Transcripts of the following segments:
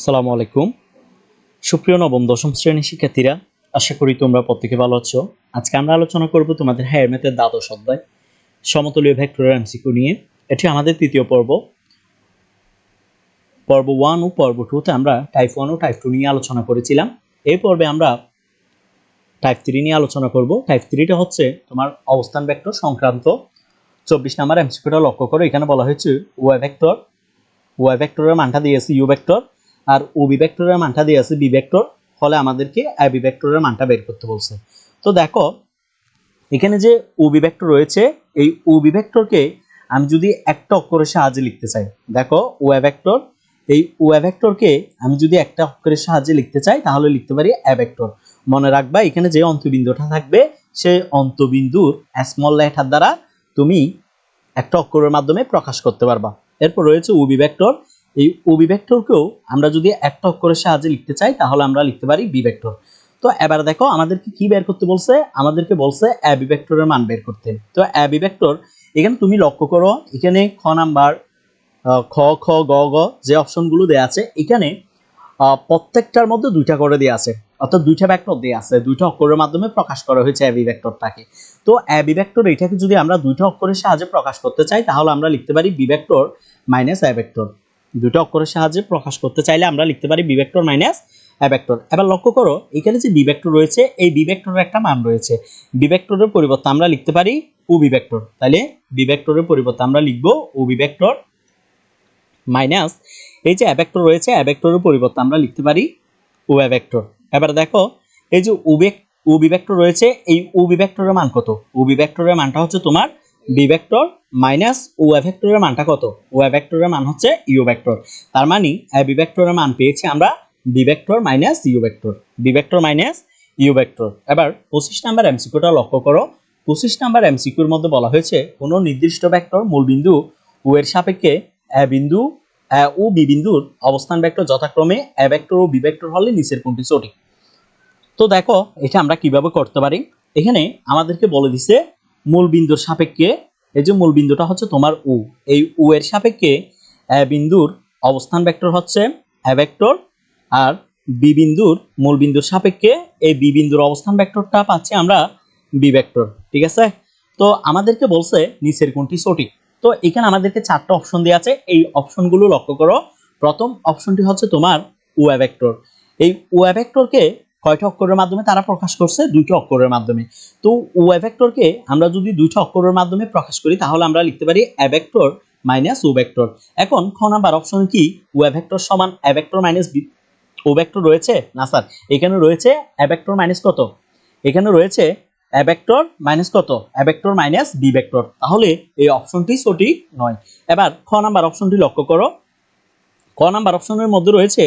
আসসালামু আলাইকুম। সুপ্রিয় নবম, দশম শ্রেণির শিক্ষার্থীরা, আশা করি তোমরা প্রত্যেকে ভালো আছো। আজকে আমরা আলোচনা করব তোমাদের হায়ার ম্যাথের দ্বাদশ অধ্যায়, সমতলীয় ভেক্টরের এমসিকিউ নিয়ে। এটি আমাদের তৃতীয় পর্ব। পর্ব ওয়ান ও পর্ব টুতে আমরা টাইপ ওয়ান ও টাইপ টু নিয়ে আলোচনা করেছিলাম। এই পর্বে আমরা টাইপ থ্রি নিয়ে আলোচনা করব। টাইপ থ্রিটা হচ্ছে তোমার অবস্থান ভেক্টর সংক্রান্ত। চব্বিশ নাম্বার এমসিকিউটা লক্ষ্য করো, এখানে বলা হয়েছে ওয়াই ভেক্টর ওয়াই ভেক্টরের মানটা দিয়েছে ইউ ভেক্টর আর ও বি ভেক্টরের মানটা দিয়ে আছে বি ভেক্টর ফলে আমাদেরকে এ বি ভেক্টরের মানটা বের করতে বলছে। তো দেখো, এখানে যে ও বি ভেক্টর রয়েছে, এই ও বি ভেক্টরকে আমি যদি একটা অক্ষরের সাহায্যে লিখতে চাই, দেখো, ও ভেক্টর, এই ও ভেক্টরকে আমি যদি একটা অক্ষরের সাহায্যে লিখতে চাই, তাহলে লিখতে পারি ভেক্টর। মনে রাখবা, এখানে যে অন্তবিন্দুটা থাকবে সেই অন্তবিন্দুর স্মল লেটার দ্বারা তুমি একটা অক্ষরের মাধ্যমে প্রকাশ করতে পারবা। এরপর রয়েছে ও বি ভেক্টর এই ও বি ভেক্টরকেও আমরা যদি একটা অক্ষরের সাহায্যে লিখতে চাই, তাহলে আমরা লিখতে পারি বি ভেক্টর। তো এবার দেখো, আমাদেরকে কি বের করতে বলছে? আমাদেরকে বলছে এ বি ভেক্টরের মান বের করতে। তো এ বি ভেক্টর, এখানে তুমি লক্ষ্য করো, এখানে খ নাম্বার খ খ, গ গ, যে অপশনগুলো দেওয়া আছে, এখানে প্রত্যেকটার মধ্যে দুইটা করে দেওয়া আছে। অর্থাৎ দুইটা ভেক্টর দেওয়া আছে, দুইটা অক্ষরের মাধ্যমে প্রকাশ করা হয়েছে এবি ভেক্টরটাকে। তো এবি ভেক্টর, এটাকে যদি আমরা দুইটা অক্ষরের সাহায্যে প্রকাশ করতে চাই, তাহলে আমরা লিখতে পারি B vector minus A vector. দুটো অক্ষরের সাহায্যে প্রকাশ করতে চাইলে আমরা লিখতে পারি B vector minus A vector এবার লক্ষ্য করো, এখানে যে বি ভেক্টর রয়েছে, এই বি ভেক্টরের একটা মান রয়েছে। বি ভেক্টরের পরিবর্তে আমরা লিখতে পারি ও বি ভেক্টর তাহলে বি ভেক্টরের পরিবর্তে আমরা লিখব ও বি ভেক্টর মাইনাস এই যে অ্যাভেক্টর রয়েছে অ্যাভেক্টরের পরিবর্তে আমরা লিখতে পারি ও অ্যাভেক্টর এবার দেখো, এই যে উবেক ও বিভেক্টর রয়েছে, এই ও বিভেক্টরের মান কত? ও বিভেক্টরের মানটা হচ্ছে তোমার বিভেক্টর মাইনাস ও অ্যাভেক্টরের মানটা কত? ও অ্যাভেক্টরের মান হচ্ছে ইউ ভেক্টর তার মানে এ বিভেক্টরের মান পেয়েছি আমরা B vector minus U vector B vector minus U vector এবার পঁচিশ নাম্বার এমসিকিউটা লক্ষ্য করো। পঁচিশ নাম্বার এমসিকিউর মধ্যে বলা হয়েছে, কোনো নির্দিষ্ট ভেক্টর মূলবিন্দু ও এর সাপেক্ষে এ বিন্দু ও বি বিন্দুর অবস্থান ভেক্টর যথাক্রমে A vector O B vector হলে নিচের কোনটি সঠিক? তো দেখো, এটা আমরা কীভাবে করতে পারি? এখানে আমাদেরকে বলে দিছে, মূল বিন্দুর সাপেক্ষে এই যে মূল বিন্দুটা হচ্ছে তোমার উ। এই উ এর সাপেক্ষে, এ বিন্দুর অবস্থান ভেক্টর হচ্ছে এ ভেক্টর, আর বি বিন্দুর মূল বিন্দুর সাপেক্ষে এই বি বিন্দুর অবস্থান ভেক্টরটা পাচ্ছি আমরা বি ভেক্টর, ঠিক আছে? তো আমাদেরকে বলছে নিচের কোনটি সঠিক। তো এখানে আমাদেরকে চারটা অপশন দেওয়া আছে। এই অপশনগুলো লক্ষ্য করো। প্রথম অপশনটি হচ্ছে তোমার ওয়া ভেক্টর। এই ওয়া ভেক্টরকে কয়টা অক্ষরের মাধ্যমে তারা প্রকাশ করছে? দুইটা অক্ষরের মাধ্যমে। তো ওয়া আমরা যদি দুইটা অক্ষরের মাধ্যমে প্রকাশ করি, তাহলে আমরা লিখতে পারি A vector minus O vector. এখন খ নাম্বার অপশন কি? ওয়া সমান A vector minus O vector রয়েছে? না স্যার, এখানে রয়েছে এ ভেক্টর মাইনাস কত? এখানে রয়েছে এ ভেক্টর মাইনাস কত? A vector minus B vector. তাহলে এই অপশনটি সঠিক নয়। এবার খ নাম্বার অপশনটি লক্ষ্য করো। ক নাম্বার অপশনের মধ্যে রয়েছে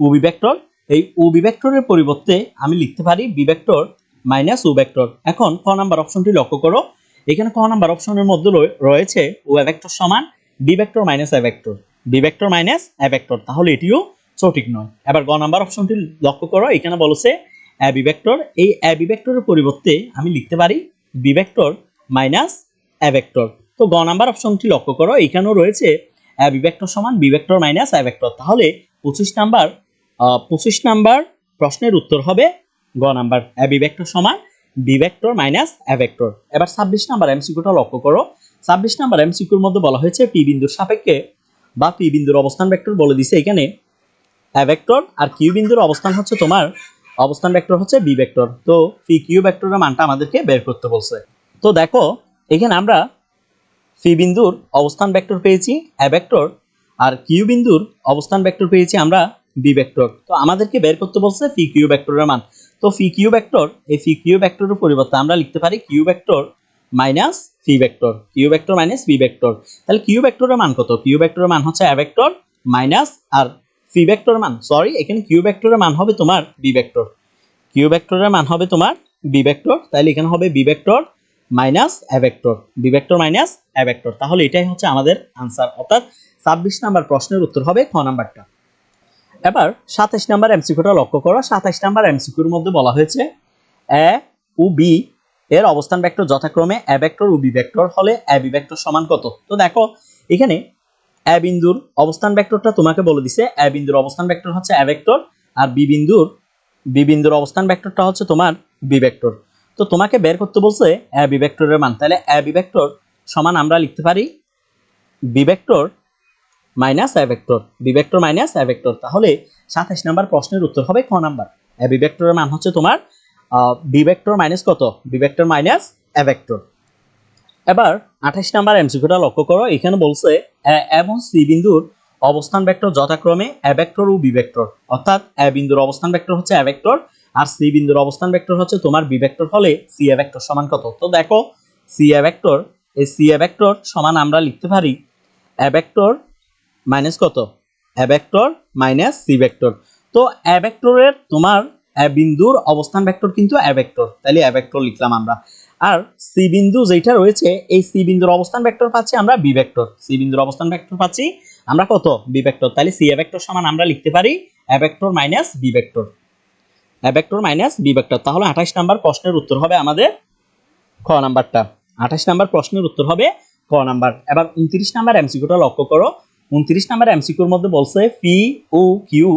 ও বি ভেক্টর এই ও বি ভেক্টরের পরিবর্তে আমি লিখতে পারি B vector minus O vector. এখন ক নাম্বার অপশনটি লক্ষ্য করো। এখানে ক নাম্বার অপশনের মধ্যে রয়ে- রয়েছে ও এ ভেক্টর সমান B vector minus vector. B vector minus vector. তাহলে এটিও সঠিক নয়। এবার গ নাম্বার অপশনটি লক্ষ্য করো। এখানে বলেছে ভেক্টর। এই ভেক্টরের পরিবর্তে আমি লিখতে পারি বি ভেক্টর মাইনাস ভেক্টর। তো গ নাম্বার অপশনটি লক্ষ্য করো। এখানেও রয়েছে ভেক্টর সমান ভেক্টর মাইনাস ভেক্টর। তাহলে পঁচিশ নাম্বার পঁচিশ নাম্বার প্রশ্নের উত্তর হবে গ নাম্বার এ বি ভেক্টর সমান B vector minus A vector. এবার ছাব্বিশ নাম্বার এমসিকিউটা লক্ষ্য করো। ছাব্বিশ নাম্বার এমসিকিউর মধ্যে বলা হয়েছে পি বিন্দুর সাপেক্ষে বা পি বিন্দুর অবস্থান ভেক্টর বলে দিছে এখানে এ ভেক্টর আর কিউ বিন্দুর অবস্থান হচ্ছে তোমার, অবস্থান ভেক্টর হচ্ছে বি ভেক্টর। তো পি কিউ ভেক্টরের মানটা আমাদেরকে বের করতে বলছে। তো দেখো, এখানে আমরা পি বিন্দুর অবস্থান ভেক্টর পেয়েছি, এ ভেক্টর আর কিউ বিন্দুর অবস্থান ভেক্টর পেয়েছি আমরা বি ভেক্টর তো আমাদেরকে বের করতে বলছে পি কিউ ভেক্টরের মান। তো পি কিউ ভেক্টর এই পি কিউ ভেক্টরের পরিবর্তে আমরা লিখতে পারি Q vector minus P vector Q vector minus P vector তাহলে কিউ ভেক্টরের মান কত? কিউ ভেক্টরের মান হচ্ছে এ ভেক্টর মাইনাস আর পি ভেক্টরের মান। সরি এখানে কিউ ভেক্টরের মান হবে তোমার বি ভেক্টর কিউ ভেক্টরের মান হবে তোমার বি ভেক্টর তাহলে এখানে হবে B vector minus A vector B vector minus A vector তাহলে এটাই হচ্ছে আমাদের আনসার অর্থাৎ ছাব্বিশ নাম্বার প্রশ্নের উত্তর হবে খ নাম্বারটা। এবার সাতাশ নাম্বার এমসিকিউটা লক্ষ্য করো। সাতাশ নাম্বার এমসিকিউর মধ্যে বলা হয়েছে এ ও বি এর অবস্থান ভেক্টর যথাক্রমে A vector O B vector হলে এ বি ভেক্টর সমান কত? তো দেখো, এখানে এ বিন্দুর অবস্থান ভেক্টরটা তোমাকে বলে দিছে, এ বিন্দুর অবস্থান ভেক্টর হচ্ছে এ ভেক্টর আর বি বিন্দুর বি বিন্দুর অবস্থান ভেক্টরটা হচ্ছে তোমার বি ভেক্টর তো তোমাকে বের করতে বলছে এ বি ভেক্টরের মান। তাহলে এ বি ভেক্টর সমান আমরা লিখতে পারি B vector minus A vector minus A তাহলে সাতাশ নাম্বার প্রশ্নের উত্তর হবে ক নাম্বার। এ বি মান হচ্ছে তোমার বি ভেক্টর মাইনাস কত? বি ভেক্টর মাইনাস এ এবার আঠাশ নাম্বার এমসিকিউটা লক্ষ্য করো, এখানে বলছে এ এবং সি বিন্দুর অবস্থান ভেক্টর যথাক্রমে এ ও বি ভেক্টর। অর্থাৎ এ বিন্দুর অবস্থান ভেক্টর হচ্ছে এ আর সি বিন্দুর অবস্থান ভেক্টর হচ্ছে তোমার বি ভেক্টর হলে সি এ সমান কত? তো দেখো, সি এ এই সি এ সমান আমরা লিখতে পারি এ মাইনাস কত? A minus C vector. তো এ তোমার বিন্দুর অবস্থান ভেক্টর কিন্তু এ তাহলে এ লিখলাম আমরা। আর সি বিন্দু যেটা রয়েছে, এই সি বিন্দুর অবস্থান ভেক্টর পাচ্ছি আমরা বি ভেক্টর। সি বিন্দুর অবস্থান ভেক্টর পাচ্ছি আমরা কত? B vector. তাহলে সি এ সমান আমরা লিখতে পারি A minus B vector. A minus B vector. তাহলে আঠাশ নাম্বার প্রশ্নের উত্তর হবে আমাদের খ নাম্বারটা। আঠাশ নাম্বার প্রশ্নের উত্তর হবে ক নাম্বার। এবার উনত্রিশ নাম্বার এমসিকিউটা লক্ষ্য করো। উনত্রিশ নাম্বার এমসিকিউর মধ্যে বলছে পি ও কিউ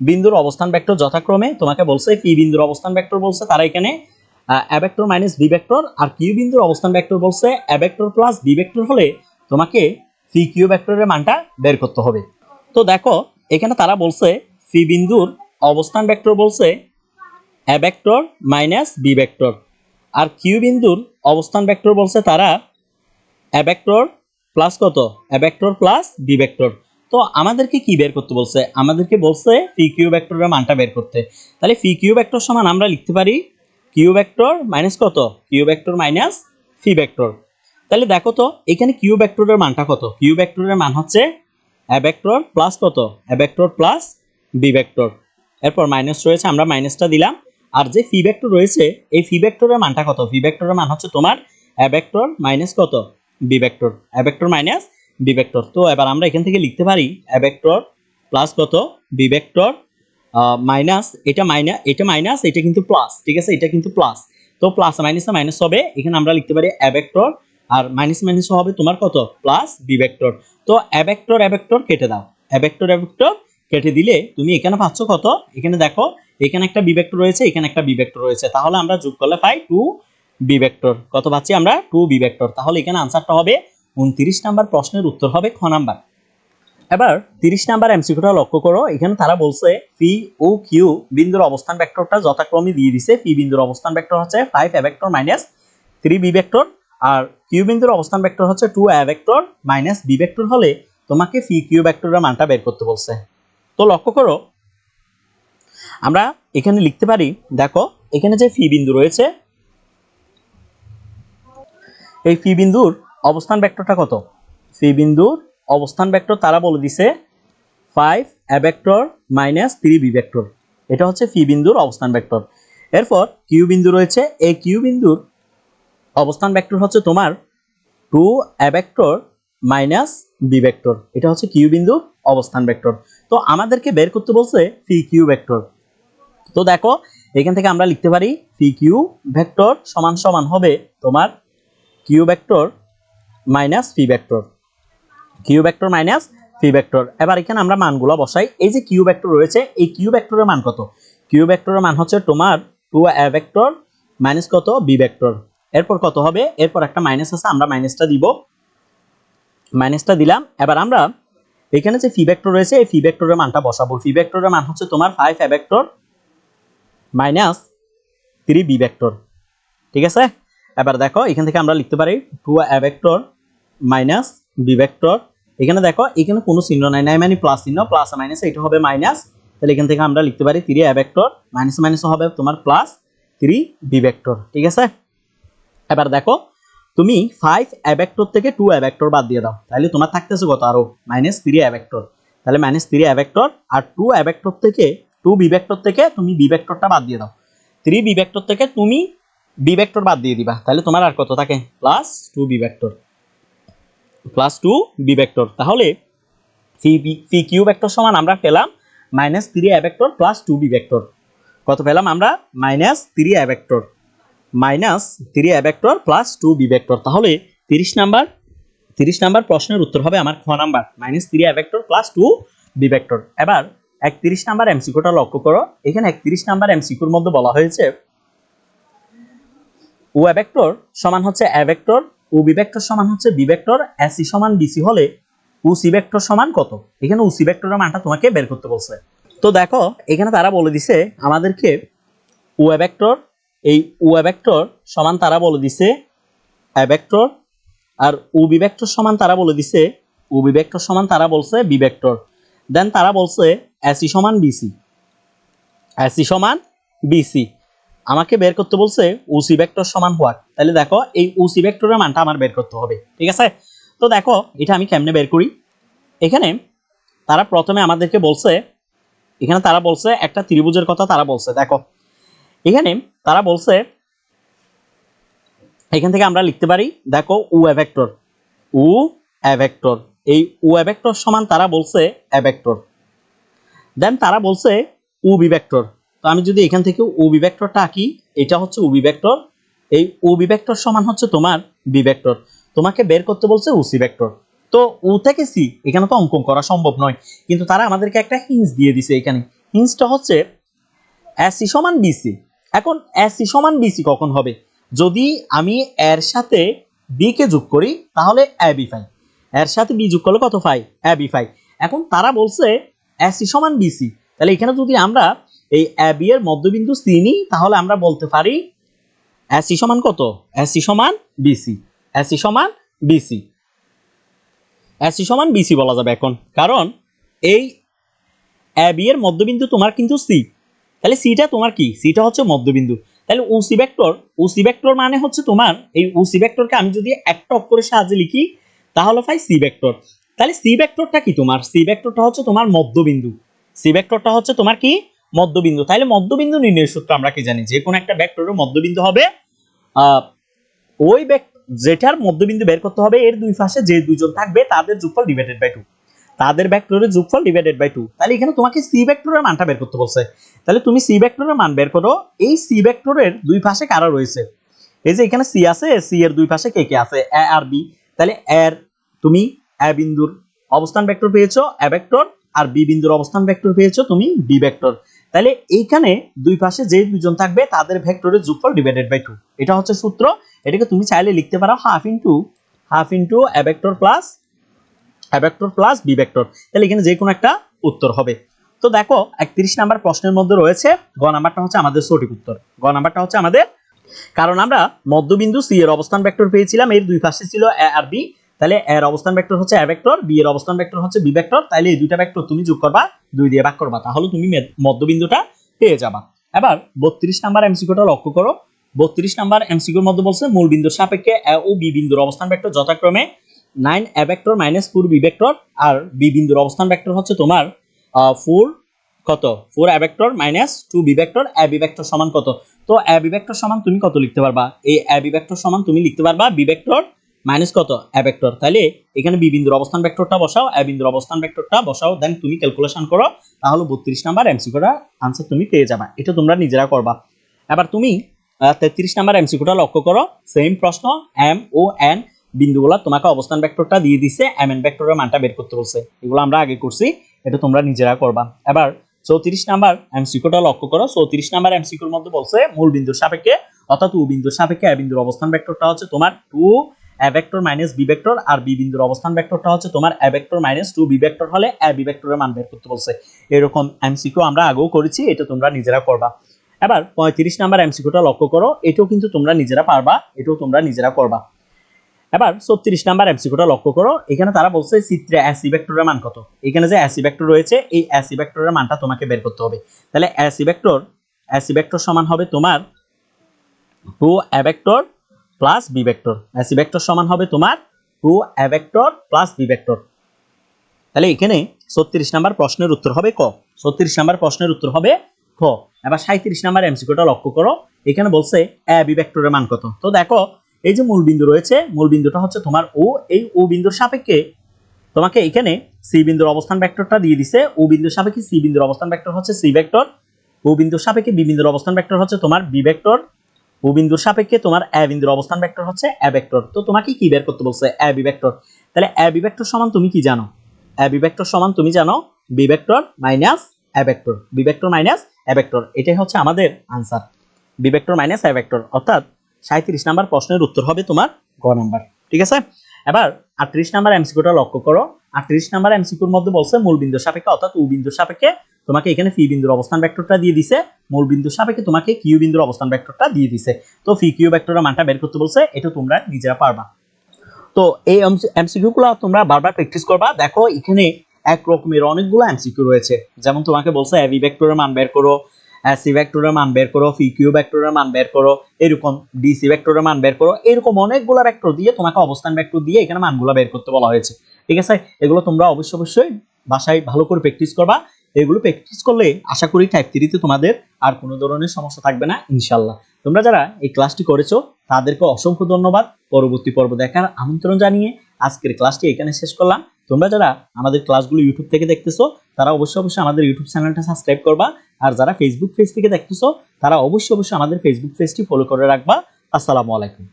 বিন্দুর অবস্থান ভেক্টর যথাক্রমে তোমাকে বলছে পি বিন্দুর অবস্থান ভেক্টর বলছে, তারা এখানে A vector minus B vector R Q বিন্দুর অবস্থান ভেক্টর বলছে A vector plus B vector হলে তোমাকে পি কিউ ভেক্টরের মানটা বের করতে হবে। তো দেখো, এখানে তারা বলছে পি বিন্দুর অবস্থান ভেক্টর বলছে A vector minus B vector R Q বিন্দুর অবস্থান ভেক্টর বলছে তারা এ ভেক্টর প্লাস কত? A vector plus B vector তো আমাদেরকে কি বের করতে বলছে? আমাদেরকে বলছে পি কিউ ভেক্টরের মানটা বের করতে। তাহলে পি কিউ ভেক্টর সমান আমরা লিখতে পারি কিউ ভেক্টর মাইনাস কত? Q vector minus P vector তাহলে দেখো তো, এখানে কিউ ভেক্টরের মানটা কত? কিউ ভেক্টরের মান হচ্ছে এ ভেক্টর প্লাস কত? A vector plus B vector এরপর মাইনাস রয়েছে, আমরা মাইনাসটা দিলাম। আর যে ফি ভেক্টর রয়েছে, এই ফি ভেক্টরের মানটা কত? ফি ভেক্টরের মান হচ্ছে তোমার এ ভেক্টর মাইনাস কত? B vector A vector minus B vector তো এবার আমরা এখান থেকে লিখতে পারি এ ভেক্টর প্লাস কত? বি ভেক্টর মাইনাস এটা মাইনাস এটা মাইনাস এটা কিন্তু প্লাস ঠিক আছে? এটা কিন্তু প্লাস তো প্লাস মাইনাসে মাইনাস হবে, এখানে আমরা লিখতে পারি এ ভেক্টর আর মাইনাস মাইনাস হবে তোমার কত? প্লাস বি ভেক্টর তো এ ভেক্টর এ ভেক্টর কেটে দাও। এ ভেক্টর এ ভেক্টর কেটে দিলে তুমি এখানে পাচ্ছ কত? এখানে দেখো, এখানে একটা বি ভেক্টর রয়েছে, এখানে একটা বি ভেক্টর রয়েছে। তাহলে আমরা যোগ করলে পাই টু বি ভেক্টর। কত পাচ্ছি আমরা? Two B vector. তাহলে এখানে আনসারটা হবে উনত্রিশ নাম্বার প্রশ্নের উত্তর হবে খ নাম্বার। এবার তিরিশ নাম্বার এমসিকিউটা লক্ষ্য করো। এখানে তারা বলছে পি ও কিউ বিন্দুর অবস্থান ভেক্টরটা যথাক্রমে দিয়ে দিছে। পি বিন্দুর অবস্থান ভেক্টর হচ্ছে five A vector minus three B vector R Q বিন্দুর অবস্থান ভেক্টর হচ্ছে two A vector minus B vector হলে তোমাকে পি কিউ ভেক্টরের মানটা বের করতে বলছে। তো লক্ষ্য করো, আমরা এখানে লিখতে পারি, দেখো, এখানে যে ফি বিন্দু রয়েছে এই ফি বিন্দুর অবস্থান ভেক্টরটা কত? ফি বিন্দুর অবস্থান ভেক্টর তারা বলে দিছে five A minus three B vector এটা হচ্ছে ফি বিন্দুর অবস্থান ভেক্টর এরপর কিউ বিন্দু রয়েছে। এই কিউ বিন্দুর অবস্থান ভেক্টর হচ্ছে তোমার two A minus B vector এটা হচ্ছে কিউ বিন্দুর অবস্থান ভেক্টর তো আমাদেরকে বের করতে বলছে ফি কিউ ভেক্টর তো দেখো, এখান থেকে আমরা লিখতে পারি পি কিউ ভেক্টর সমান সমান হবে তোমার Q vector minus P vector Q vector minus P vector এবার এখানে আমরা মানগুলো বসাই। এই যে কিউ ভেক্টর রয়েছে, এই কিউ ভেক্টরের মান কত? কিউ ভেক্টরের মান হচ্ছে তোমার টু এ ভেক্টর মাইনাস কত? বি ভেক্টর এরপর কত হবে? এরপর একটা মাইনাস আছে, আমরা মাইনাসটা দিব। মাইনাসটা দিলাম। এবার আমরা এখানে যে ফি ভেক্টর রয়েছে, এই ফি ভেক্টরের মানটা বসাবো। ফি ভেক্টরের মান হচ্ছে তোমার five A vector minus three B vector ঠিক আছে? এবার দেখো, এখান থেকে আমরা লিখতে পারি two A vector minus B vector. এখানে দেখো, এখানে কোনো চিহ্ন নাই নাই মানে প্লাস চিহ্ন প্লাস মাইনাস এটা হবে মাইনাস তাহলে এখান থেকে আমরা লিখতে পারি three A vector minus minus হবে তোমার প্লাস থ্রি বি ভেক্টর, ঠিক আছে? এবার দেখো, তুমি ফাইভ এ ভেক্টর থেকে টু এ ভেক্টর বাদ দিয়ে দাও, তাহলে তোমার থাকতেছে কত আরও? Minus three A vector. তাহলে মাইনাস থ্রি এ ভেক্টর আর টু এ ভেক্টর থেকে টু বি ভেক্টর থেকে তুমি বি ভেক্টরটা বাদ দিয়ে দাও। থ্রি বি ভেক্টর থেকে তুমি বি ভেক্টর বাদ দিয়ে দিবা। তাহলে তোমার আর কত থাকে? Plus two B vector plus two B vector তাহলে ফি কিউ ভেক্টর সমান আমরা পেলাম minus three A vector plus two B vector কত পেলাম আমরা? Minus three A vector minus three A vector plus two B vector তাহলে তিরিশ number তিরিশ নাম্বার প্রশ্নের উত্তর হবে আমার খ number. Minus three A vector plus two B vector এবার একত্রিশ নাম্বার এমসিকিউটা লক্ষ্য করো। এখানে একত্রিশ নাম্বার এমসিকিউর মধ্যে বলা হয়েছে ও এ ভেক্টর সমান হচ্ছে A vector, O B vector সমান হচ্ছে বি ভেক্টর, এসি সমান বিসি হলে ও সি ভেক্টর সমান কত? এখানে ও সি ভেক্টরের মানটা তোমাকে বের করতে বলছে। তো দেখো, এখানে তারা বলে দিছে আমাদেরকে ও ভেক্টর, এই ও ভেক্টর সমান তারা বলে দিছে এ ভেক্টর, আর ও বি ভেক্টর সমান তারা বলে দিছে, ও বি ভেক্টর সমান তারা বলছে বি ভেক্টর। দেন তারা বলছে এসি সমান বিসি এসি সমান বিসি আমাকে বের করতে বলছে ওসি ভেক্টর সমান হোয়াট? তাহলে দেখো, এই ওসি ভেক্টরের মানটা আমার বের করতে হবে, ঠিক আছে? তো দেখো, এটা আমি কেমনে বের করি? এখানে তারা প্রথমে আমাদেরকে বলছে, এখানে তারা বলছে একটা ত্রিভুজের কথা তারা বলছে, দেখো। এখানে তারা বলছে, এখান থেকে আমরা লিখতে পারি, দেখো উ এ ভেক্টর উ এ ভেক্টর এই উ এ ভেক্টর সমান তারা বলছে এ ভেক্টর দেন তারা বলছে উ বি ভেক্টর তো আমি যদি এখান থেকে উ বি ভেক্টরটা আঁকি, এটা হচ্ছে উ বি ভেক্টর এই উ বি ভেক্টর সমান হচ্ছে তোমার বি ভেক্টর তোমাকে বের করতে বলছে উ সি ভেক্টর তো উ থেকে সি এখানে তো অঙ্কন করা সম্ভব নয়। কিন্তু তারা আমাদেরকে একটা হিন্স দিয়ে দিছে এখানে। হিন্সটা হচ্ছে এসি সমান বিসি এখন এসি সমান বিসি কখন হবে? যদি আমি এর সাথে বি কে যোগ করি, তাহলে এ বি ফাই এর সাথে বি যোগ করলে কত ফাই এ বি ফাই এখন তারা বলছে এসি সমান বিসি তাহলে এখানে যদি আমরা এই এ বি এর মধ্যবিন্দু সি নিই, তাহলে আমরা বলতে পারি এসি সমান কত? এসি সমান বিসি এসি সমান বিসি এসি সমান বিসি বলা যাবে এখন, কারণ এই এ বি এর মধ্যবিন্দু তোমার কিন্তু সি তাহলে সিটা তোমার কি? সিটা হচ্ছে মধ্যবিন্দু। তাহলে ওসি ভেক্টর ওসি ভেক্টর মানে হচ্ছে তোমার, এই ওসি ভেক্টরকে আমি যদি একটা অক্ষরের সাহায্যে লিখি, তাহলে পাই সি ভেক্টর তাহলে সি ভেক্টরটা কি তোমার? সি ভেক্টরটা হচ্ছে তোমার মধ্যবিন্দু। সি ভেক্টরটা হচ্ছে তোমার কি? মধ্যবিন্দু। তাহলে মধ্যবিন্দু নির্ণয়ের সূত্র আমরা কি জানি? যে কোনো একটা ভেক্টরের মধ্যবিন্দু হবে ওই যেটার মধ্যবিন্দু বের করতে হবে এর দুই পাশে যে দুইজন থাকবে, তাদের যোগফল ডিভাইডেড বাই টু তাদের ভেক্টরের যোগফল ডিভাইডেড বাই টু তাহলে এখানে তোমাকে সি ভেক্টরের মানটা বের করতে বলছে। তাহলে তুমি সি ভেক্টরের মান বের করো, এই সি ভেক্টরের দুই পাশে কারা রয়েছে? এই যে এখানে সি আছে সি এর দুই পাশে কে কে আছে? এ আর বি তাহলে এর তুমি এ বিন্দুর অবস্থান ভেক্টর পেয়েছ এ ভেক্টর, আর বি বিন্দুর অবস্থান ভেক্টর পেয়েছ তুমি বি ভেক্টর। তাহলে এইখানে দুই পাশে যে দুজন থাকবে, তাদের ভেক্টরের যোগফল ডিভাইডেড বাই টু এটা হচ্ছে সূত্র। এটাকে তুমি চাইলে লিখতে পারো half into half into A vector plus A vector plus B vector তাহলে এখানে যে কোনো একটা উত্তর হবে। তো দেখো, একত্রিশ নাম্বার প্রশ্নের মধ্যে রয়েছে, গ নাম্বারটা হচ্ছে আমাদের সঠিক উত্তর। গ নাম্বারটা হচ্ছে আমাদের, কারণ আমরা মধ্যবিন্দু সি এর অবস্থান ভেক্টর পেয়েছিলাম, এর দুই পাশে ছিল এ আর বি তাহলে এর অবস্থান ভেক্টর হচ্ছে এ ভেক্টর বি এর অবস্থান ভেক্টর হচ্ছে বি ভেক্টর তাহলে এই দুইটা ভেক্টর তুমি যোগ করবা, দুই দিয়ে ভাগ করবা, তাহলে তুমি মধ্যবিন্দুটা পেয়ে যাবা। এবার বত্রিশ নাম্বার এমসিকিউটা লক্ষ্য করো। বত্রিশ নাম্বার এমসিকিউর মধ্যে বলছে মূল বিন্দুর সাপেক্ষে এ ও বি বিন্দুর অবস্থান ভেক্টর যথাক্রমে nine A vector minus four B vector R B বিন্দুর অবস্থান ভেক্টর হচ্ছে তোমার ফোর কত? Four A vector minus two B vector A B vector সমান কত? তো এ বি ভেক্টর সমান তুমি কত লিখতে পারবা? এই এ বি ভেক্টর সমান তুমি লিখতে পারবা বি ভেক্টর মাইনাস কত? এ ভেক্টর তাহলে এখানে বি বিন্দুর অবস্থান ভেক্টরটা বসাও এ বিন্দুর অবস্থান ভেক্টরটা বসাও দেন তুমি ক্যালকুলেশন করো, তাহলে বত্রিশ নাম্বার এমসিকিউটা আনসার তুমি পেয়ে যাবা। এটা তোমরা নিজেরা করবা। এবার তুমি তেত্রিশ নাম্বার এমসিকিউটা লক্ষ্য করো। সেম প্রশ্ন এম ও এন বিন্দুগুলা তোমাকে অবস্থান ভেক্টরটা দিয়ে দিছে এম এন ভেক্টরের মানটা বের করতে বলছে। এগুলো আমরা আগে করছি, এটা তোমরা নিজেরা করবা। এবার চৌত্রিশ নাম্বার এমসিকিউটা লক্ষ্য করো। চৌত্রিশ নাম্বার এমসিকিউর মধ্যে বলছে মূল বিন্দুর সাপেক্ষে, অর্থাৎ উ বিন্দুর সাপেক্ষে এ বিন্দুর অবস্থান ভেক্টরটা হচ্ছে তোমার two A vector minus B vector R B বিন্দুর অবস্থান ভেক্টরটা হচ্ছে তোমার A vector minus two B vector হলে এ বি ভেক্টরের মান বের করতে বলছে। এরকম এমসিকিউ আমরা আগেও করেছি, এটা তোমরা নিজেরা করবা। এবার পঁয়ত্রিশ নাম্বার এমসিকিউটা লক্ষ্য করো, এটাও কিন্তু তোমরা নিজেরা পারবা, এটাও তোমরা নিজেরা করবা। এবার ছত্রিশ নাম্বার এমসিকিউটা লক্ষ্য করো, এখানে তারা বলছে চিত্রে অ্যাসি ভেক্টরের মান কত। এখানে যে অ্যাসি ভেক্টর রয়েছে, এই অ্যাসি ভেক্টরের মানটা তোমাকে বের করতে হবে। তাহলে অ্যাসি ভেক্টর অ্যাসি ভেক্টর সমান হবে তোমার two A vector plus B vector. AC vector সমান হবে তোমার two A vector plus B vector. তাহলে এখানে ছত্রিশ নাম্বার প্রশ্নের উত্তর হবে ক। ছত্রিশ নাম্বার প্রশ্নের উত্তর হবে খ। এবার সাঁত্রিশ নাম্বার এমসিকিউটা লক্ষ্য করো। এখানে বলছে এ বি ভেক্টরের মান কত? তো দেখো, এই যে মূল বিন্দু রয়েছে, মূল বিন্দুটা হচ্ছে তোমার ও। এই ও বিন্দুর সাপেক্ষে তোমাকে এখানে সি বিন্দুর অবস্থান ভেক্টরটা দিয়ে দিছে। ও বিন্দুর সাপেক্ষে সি বিন্দুর অবস্থান ভেক্টর হচ্ছে সি ভেক্টর। ও বিন্দুর সাপেক্ষে বি বিন্দুর অবস্থান ভেক্টর হচ্ছে তোমার বি ভেক্টর। ও বিন্দুর সাপেক্ষে তোমার এ বিন্দুর অবস্থান ভেক্টর হচ্ছে এ ভেক্টর। তো তোমাকে কি বের করতে বলছে? A B vector. তাহলে এ বি ভেক্টর সমান তুমি কি জানো? এ বি ভেক্টর সমান তুমি জানো B vector minus A vector. B vector minus A vector. এটাই হচ্ছে আমাদের answer. B vector minus A vector. অর্থাৎ সাঁত্রিশ নাম্বার প্রশ্নের উত্তর হবে তোমার গ নাম্বার। ঠিক আছে? এবার আটত্রিশ নাম্বার এমসিকিউটা লক্ষ্য করো। আটত্রিশ নাম্বার এমসিকিউর মধ্যে বলছে মূল বিন্দু সাপেক্ষে অর্থাৎ উ বিন্দু সাপেক্ষে তোমাকে এখানে ফি বিন্দুর অবস্থান ভেক্টরটা দিয়ে দিছে, মূল বিন্দু সাপেক্ষে তোমাকে কিউ বিন্দুর অবস্থান ভেক্টরটা দিয়ে দিছে। তো ফি কিউ ভেক্টরের মানটা বের করতে বলছে, এটা তোমরা নিজেরা পারবা। তো এই এমসিকিউ গুলো তোমরা বারবার প্র্যাকটিস করবা। দেখো, এখানে এক রকমের অনেকগুলো এমসিকিউ রয়েছে। যেমন তোমাকে বলছে এবি ভেক্টরের মান বের করো সি ভেক্টরের মান বের করো ফি কিউ ভেক্টরের মান বের করো, এরকম ডিসি ভেক্টরের মান বের করো, এরকম অনেকগুলো ভেক্টর দিয়ে তোমাকে অবস্থান ভেক্টর দিয়ে এখানে মানগুলো বের করতে বলা হয়েছে। ঠিক আছে? এগুলো তোমরা অবশ্যই অবশ্যই বাসায় ভালো করে প্র্যাকটিস করবা। এগুলো প্র্যাকটিস করলে আশা করি টাইপ থ্রিতে তোমাদের আর কোনো ধরনের সমস্যা থাকবে না ইনশাল্লাহ তোমরা যারা এই ক্লাসটি করেছ, তাদেরকে অসংখ্য ধন্যবাদ। পরবর্তী পর্ব দেখার আমন্ত্রণ জানিয়ে আজকের ক্লাসটি এখানে শেষ করলাম। তোমরা যারা আমাদের ক্লাসগুলো ইউটিউব থেকে দেখতেছো, তারা অবশ্যই অবশ্যই আমাদের ইউটিউব চ্যানেলটা সাবস্ক্রাইব করবা। আর যারা ফেসবুক পেজ থেকে দেখতেছো, তারা অবশ্যই অবশ্যই আমাদের ফেসবুক পেজটি ফলো করে রাখবা। আসসালামু আলাইকুম।